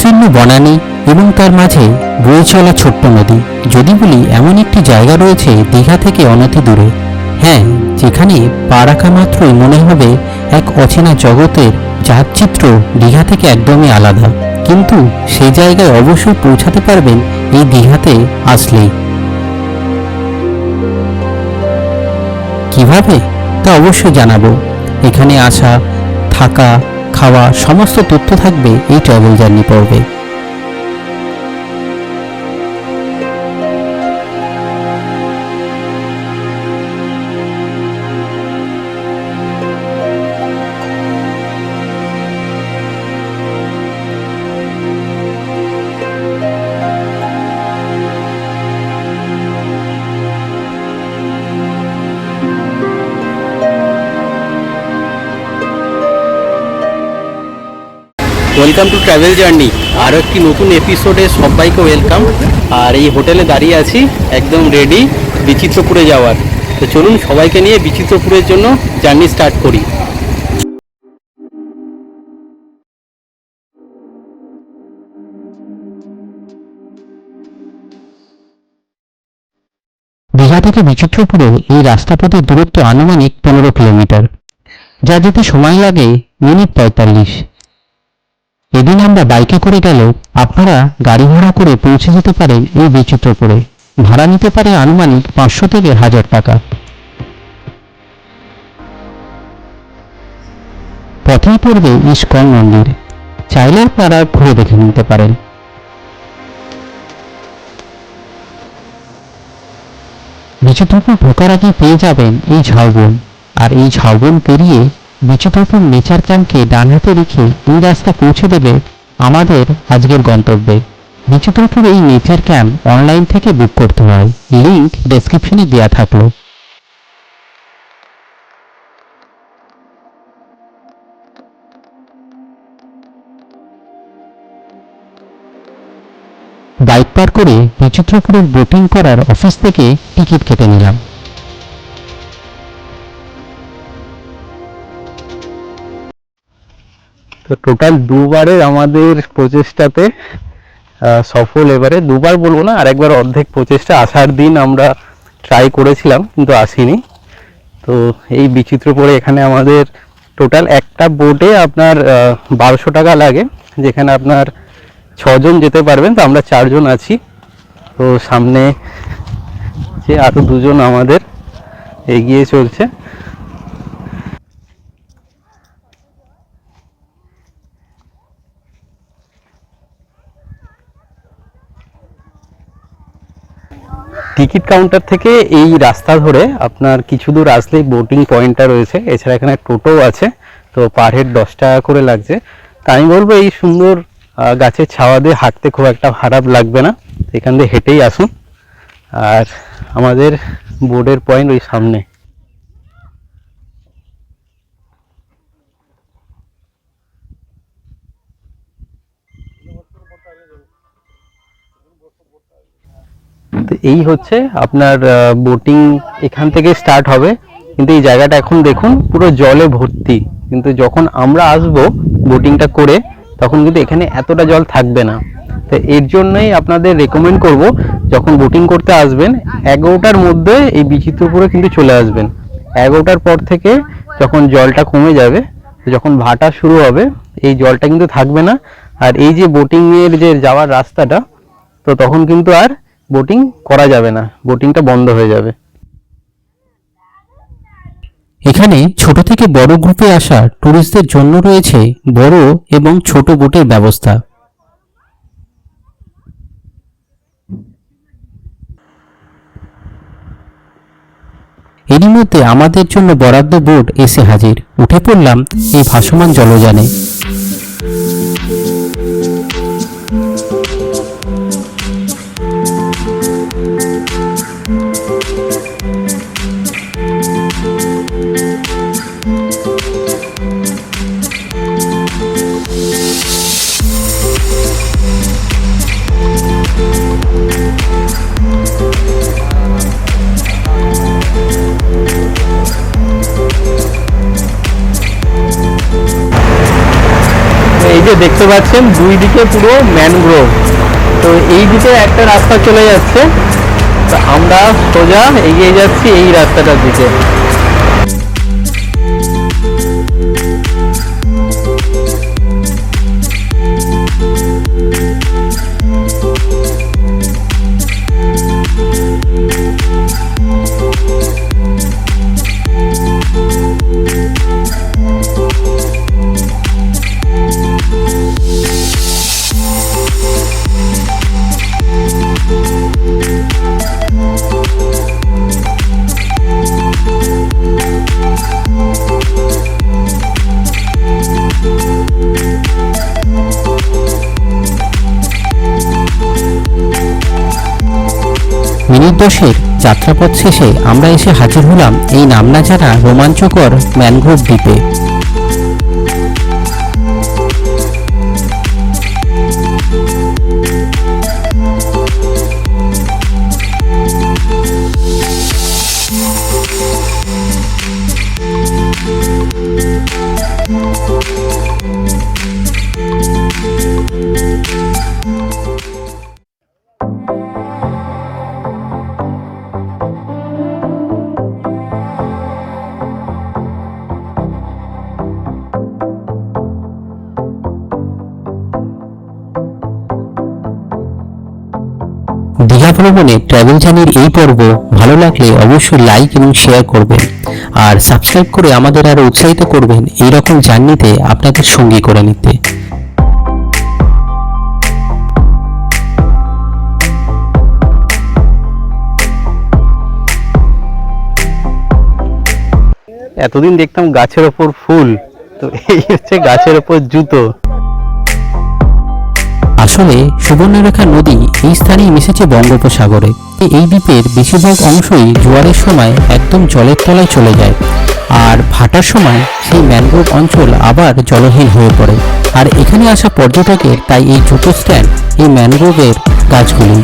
বিস্তীর্ণ বনানী এবং তার মাঝে বয়ে চলা ছোট্ট নদী। যদি বলি, এমন একটি জায়গা রয়েছে দীঘা থেকে অনতি দূরে। হ্যাঁ যেখানে পা রাখা মাত্রই মনে হবে এক অচেনা জগতের চিত্র দীঘা থেকে একদমই আলাদা। কিন্তু সেই জায়গায় অবশ্যই পৌঁছাতে পারবেন এই দীঘাতে আসলেই। কীভাবে? তা অবশ্যই জানাব। এখানে আসা, থাকা খাওয়া সমস্ত তথ্য থাকবে এই ট্রাভেল জার্নি পর্বে। ওয়েলকাম টু ট্রাভেল জার্নি আরও একটি নতুন এপিসোডে সবাইকে ওয়েলকাম আর এই হোটেলে দাঁড়িয়ে আছি, একদম রেডি বিচিত্রপুরে যাওয়ার। তো চলুন সবাইকে নিয়ে বিচিত্রপুরের জন্য জার্নি স্টার্ট করি। দীঘা থেকে বিচিত্রপুরে এই রাস্তাপথের দূরত্ব আনুমানিক পনেরো কিলোমিটার। যা যেতে সময় লাগে মিনিট পঁয়তাল্লিশ। এদিন আমরা বাইকে করে গেলেও আপনারা গাড়ি ভাড়া করে পৌঁছে যেতে পারেন এই বিচিত্রপুরে ভাড়া নিতে পারে আনুমানিক পাঁচশো থেকে হাজার টাকা। পথেই পড়বে ইস্কন মন্দির। চাইলে আপনারা ঘুরে দেখে নিতে পারেন। বিচিত্রপুর ঢোকার আগে পেয়ে যাবেন এই ঝাউবন। আর এই ঝাউবন পেরিয়ে বিচিত্রপুর নেচার ক্যাম্পকে ডান হাতে রেখে এই রাস্তা পৌঁছে দেবে আমাদের আজকের গন্তব্যে। বিচিত্রপুর এই নেচার ক্যাম্প অনলাইন থেকে বুক করতে হয়। লিঙ্ক ডেসক্রিপশনে দেওয়া থাকল। বাইক পার করে বিচিত্রপুরের বোটিং করার অফিস থেকে টিকিট কেটে নিলাম। তো টোটাল দুবারের আমাদের প্রচেষ্টাতে সফল এবারে। দুবার বলব না, আরেকবার অর্ধেক প্রচেষ্টা আসার দিন আমরা ট্রাই করেছিলাম, কিন্তু আসিনি। তো এই বিচিত্র বিচিত্রপুরে এখানে আমাদের টোটাল একটা বোটে আপনার বারোশো টাকা লাগে, যেখানে আপনার ছজন যেতে পারবেন, তো আমরা চারজন আছি। তো সামনে যে আরও দুজন আমাদের এগিয়ে চলছে। টিকিট কাউন্টার থেকে এই রাস্তা ধরে আপনার কিছু দূর আসলেই বোটিং পয়েন্টটা রয়েছে। এছাড়া এখানে টোটো আছে, তো পার হেড দশ টাকা করে লাগছে। তা আমি বলব এই সুন্দর গাছের ছাওয়া দিয়ে হাঁটতে খুব একটা খারাপ লাগবে না। এখান দিয়ে হেঁটেই আসুন। আর আমাদের বোর্ডের পয়েন্ট ওই সামনে। এই হচ্ছে আপনার বোটিং এখান থেকে স্টার্ট হবে। কিন্তু এই জায়গাটা এখন দেখুন, পুরো জলে ভর্তি। কিন্তু যখন আমরা আসব বোটিংটা করে, তখন কিন্তু এখানে এতটা জল থাকবে না। তো এর জন্যই আপনাদের রেকমেন্ড করব, যখন বোটিং করতে আসবেন, এগারোটার মধ্যে এই বিচিত্রপুরে কিন্তু চলে আসবেন। এগারোটার পর থেকে যখন জলটা কমে যাবে, যখন ভাটা শুরু হবে, এই জলটা কিন্তু থাকবে না। আর এই যে বোটিংয়ের যে যাওয়ার রাস্তাটা, তো তখন কিন্তু আর বোটিং করা যাবে না। বোটিংটা বন্ধ হয়ে যাবে। এখানে ছোট থেকে বড় গ্রুপে আসা ট্যুরিস্টদের জন্য রয়েছে বড় এবং ছোট বোটের ব্যবস্থা। এরই মধ্যে আমাদের জন্য বরাদ্দ বোট এসে হাজির। উঠে পড়লাম এই ভাসমান জলযানে। দেখতে পাচ্ছেন, দুই দিকে পুরো ম্যানগ্রোভ তো এই দিকে একটা রাস্তা চলে যাচ্ছে। তো আমরা সোজা এগিয়ে যাচ্ছি এই রাস্তাটার দিকে। মিনিট দশের যাত্রাপথ শেষে আমরা এসে হাজির হলাম এই নাম না জানা রোমাঞ্চকর ম্যানগ্রোভ দ্বীপে। দীঘা ভ্রমণে ট্রাভেল জার্নির এই পর্ব ভালো লাগলে অবশ্যই লাইক এবং শেয়ার করবেন। আর সাবস্ক্রাইব করে আমাদের আরও উৎসাহিত করবেন এই রকম জার্নিতে আপনাদের সঙ্গী করে নিতে। এতদিন দেখতাম গাছের ওপর ফুল, তো এই হচ্ছে গাছের ওপর জুতো। আসলে সুবর্ণরেখা নদী এই স্থানেই মিশেছে বঙ্গোপসাগরে। এই দ্বীপের বেশিরভাগ অংশই জোয়ারের সময় একদম জলের তলায় চলে যায়, আর ভাটার সময় সেই ম্যানগ্রোভ অঞ্চল আবার জলহীন হয়ে পড়ে। আর এখানে আসা পর্যটকের তাই এই জুতো স্ট্যান্ড, এই ম্যানগ্রোভের গাছগুলি।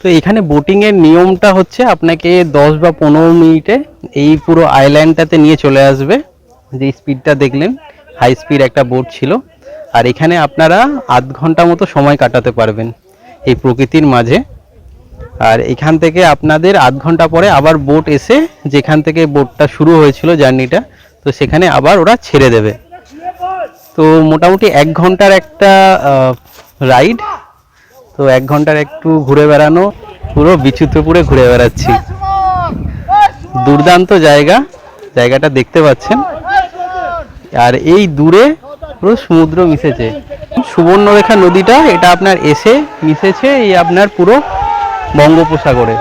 তো এখানে বোটিংয়ের নিয়মটা হচ্ছে আপনাকে দশ বা পনেরো মিনিটে এই পুরো আইল্যান্ডটাতে নিয়ে চলে আসবে। যে স্পিডটা দেখলেন হাই স্পিড একটা বোট ছিল। আর এখানে আপনারা আধ ঘণ্টা মতো সময় কাটাতে পারবেন এই প্রকৃতির মাঝে। আর এখান থেকে আপনাদের আধ ঘণ্টা পরে আবার বোট এসে যেখান থেকে বোটটা শুরু হয়েছিল জার্নিটা, তো সেখানে আবার ওরা ছেড়ে দেবে। তো মোটামুটি এক ঘণ্টার একটা রাইড তো এক ঘণ্টার একটু ঘুরে বেড়ানো, পুরো বিচিত্রপুরে ঘুরে বেড়াচ্ছি। দুর্দান্ত জায়গা, জায়গাটা দেখতে পাচ্ছেন। আর এই দূরে পুরো সমুদ্র মিশেছে। সুবর্ণরেখা নদীটা, এটা আপনার এসে মিশেছে এই আপনার পুরো বঙ্গোপসাগরে।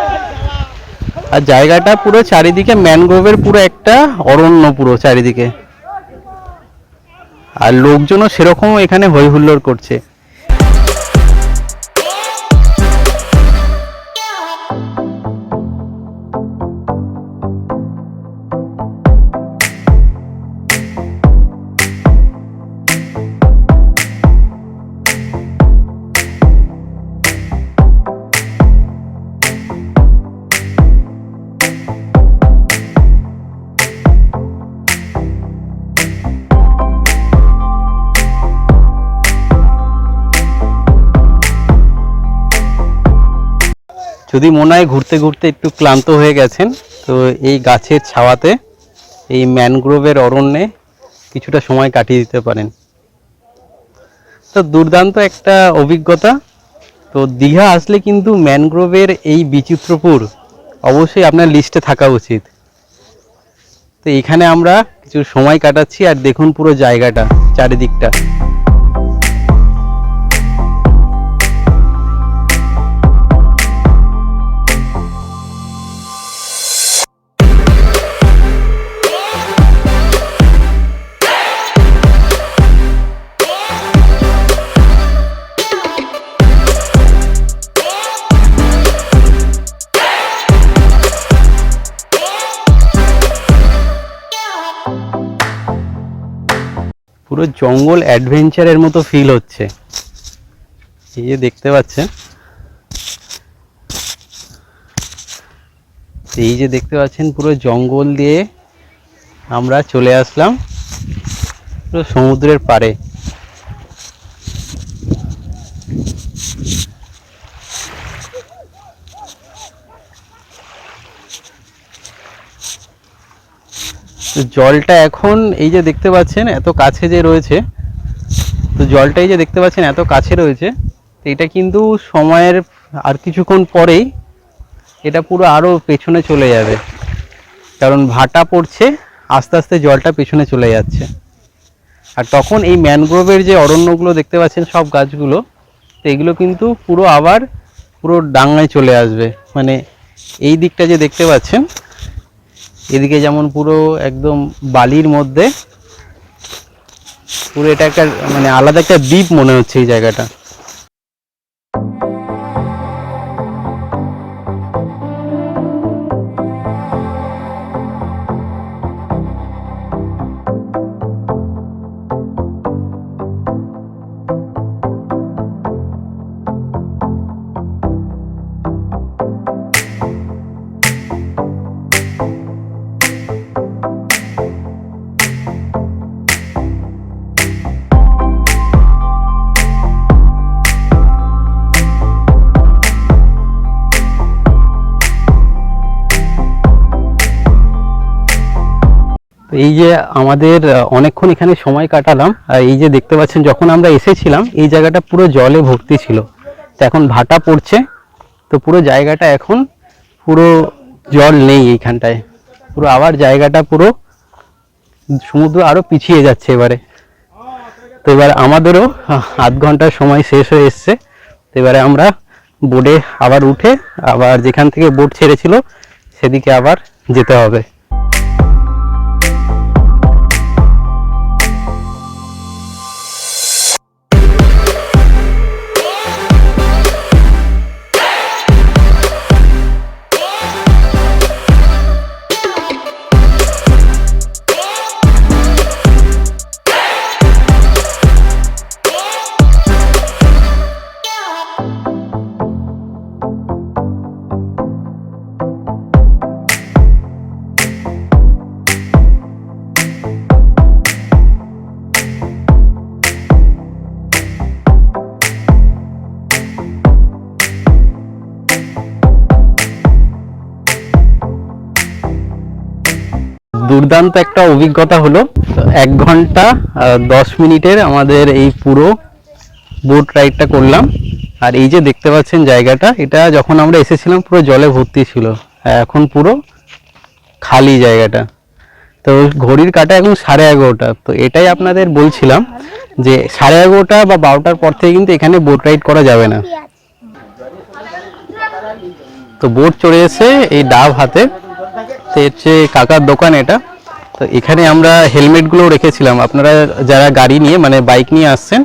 আর জায়গাটা পুরো চারিদিকে ম্যানগ্রোভের পুরো একটা অরণ্য পুরো চারিদিকে। আর লোকজনও সেরকম এখানে হই হুল্লোড় করছে। যদি মনে হয় ঘুরতে ঘুরতে একটু ক্লান্ত হয়ে গেছেন, তো এই গাছের ছাওয়াতে, এই ম্যানগ্রোভের অরণ্যে কিছুটা সময় কাটিয়ে দিতে পারেন। তো দুর্দান্ত একটা অভিজ্ঞতা। তো দীঘা আসলে কিন্তু ম্যানগ্রোভের এই বিচিত্রপুর অবশ্যই আপনার লিস্টে থাকা উচিত। তো এখানে আমরা কিছু সময় কাটাচ্ছি আর দেখুন পুরো জায়গাটা, চারিদিকটা। পুরো জঙ্গল অ্যাডভেঞ্চারের মতো ফিল হচ্ছে। এই যে দেখতে পাচ্ছেন। এই যে দেখতে পাচ্ছেন, পুরো জঙ্গল দিয়ে আমরা চলে আসলাম। পুরো সমুদ্রের পাড়ে। তো জলটা এখন এই যে দেখতে পাচ্ছেন, এত কাছে যে রয়েছে, তো জলটা এই যে দেখতে পাচ্ছেন, এত কাছে রয়েছে, তো এটা কিন্তু সময়ের আর কিছুক্ষণ পরেই এটা পুরো আরও পেছনে চলে যাবে। কারণ ভাটা পড়ছে, আস্তে আস্তে জলটা পেছনে চলে যাচ্ছে। আর তখন এই ম্যানগ্রোভের যে অরণ্যগুলো দেখতে পাচ্ছেন, সব গাছগুলো, তো এগুলো কিন্তু পুরো আবার পুরো ডাঙায় চলে আসবে। মানে এই দিকটা যে দেখতে পাচ্ছেন এদিকে যেমন পুরো একদম বালির মধ্যে, পুরো এটা একটা মানে আলাদা একটা দ্বীপ মনে হচ্ছে এই জায়গাটা। এই যে আমাদের অনেকক্ষণ এখানে সময় কাটালাম, আর এই যে দেখতে পাচ্ছেন, যখন আমরা এসেছিলাম, এই জায়গাটা পুরো জলে ভর্তি ছিল। তো এখন ভাটা পড়ছে, তো পুরো জায়গাটা এখন পুরো জল নেই এইখানটায়। পুরো আবার জায়গাটা পুরো সমুদ্র আরও পিছিয়ে যাচ্ছে এবারে। তো এবার আমাদেরও আধ ঘণ্টার সময় শেষ হয়ে এসছে। তো এবারে আমরা বোটে আবার উঠে আবার যেখান থেকে বোট ছেড়েছিল, সেদিকে আবার যেতে হবে। দুর্দান্ত একটা অভিজ্ঞতা হলো। এক ঘণ্টা দশ মিনিটের আমাদের এই পুরো বোট রাইডটা করলাম। আর এই যে দেখতে পাচ্ছেন জায়গাটা, এটা যখন আমরা এসেছিলাম, পুরো জলে ভর্তি ছিল। এখন পুরো খালি জায়গাটা। তো ঘড়ির কাটা এখন সাড়ে এগারোটা। তো এটাই আপনাদের বলছিলাম যে সাড়ে এগারোটা বা বারোটার পর থেকে কিন্তু এখানে বোট রাইড করা যাবে না। তো বোট চড়ে এসে এই ডাব হাতে তো হচ্ছে কাকার দোকান এটা। তো এখানে আমরা হেলমেটগুলো রেখেছিলাম। আপনারা যারা গাড়ি নিয়ে মানে বাইক নিয়ে আসছেন,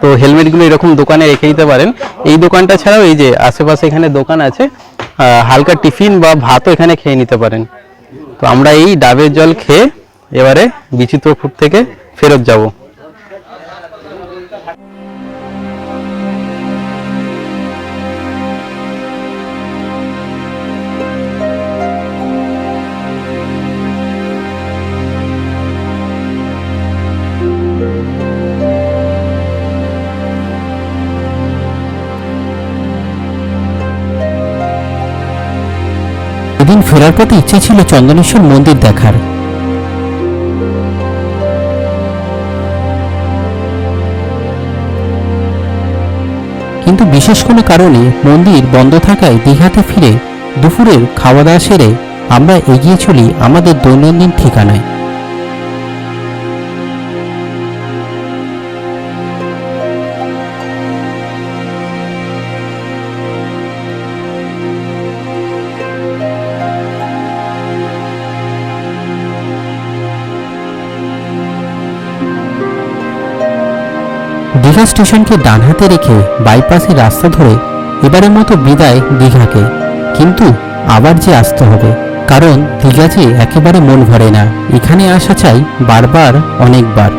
তো হেলমেটগুলো এরকম দোকানে রেখে দিতে পারেন। এই দোকানটা ছাড়াও এই যে আশেপাশে এখানে দোকান আছে হালকা টিফিন বা ভাতও এখানে খেয়ে নিতে পারেন। তো আমরা এই ডাবের জল খেয়ে এবারে বিচিত্রপুর থেকে ফেরত যাব। এদিন ফেরার পথে ইচ্ছে ছিল চন্দনেশ্বর মন্দির দেখার। কিন্তু বিশেষ কোনো কারণে মন্দির বন্ধ থাকায় দীঘাতে ফিরে দুপুরের খাওয়া দাওয়া সেরে আমরা এগিয়ে চলি আমাদের দৈনন্দিন ঠিকানায়। দীঘা স্টেশনকে ডান হাতে রেখে বাইপাসের রাস্তা ধরে এবারের মতো বিদায় দীঘাকে। কিন্তু আবার যে আসতে হবে। কারণ দীঘা যে একেবারে মন ভরে না। এখানে আসা চাই বারবার, অনেকবার।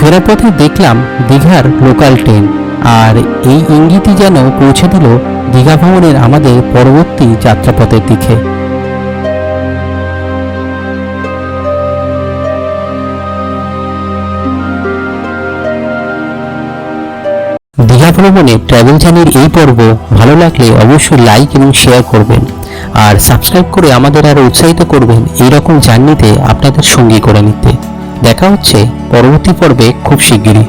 ফেরার পথে দেখলাম দীঘার লোকাল ট্রেন। আর এই ইঙ্গিতই যেন পৌঁছে দিল দীঘা ভ্রমণের আমাদের পরবর্তী যাত্রাপথের দিকে। দীঘা ভ্রমণে ট্রাভেল জার্নির এই পর্ব ভালো লাগলে অবশ্যই লাইক এবং শেয়ার করবেন। আর সাবস্ক্রাইব করে আমাদের আরও উৎসাহিত করবেন এই রকম জার্নিতে আপনাদের সঙ্গী করে নিতে। দেখা হচ্ছে পরবর্তী পর্বে খুব শিগগিরই।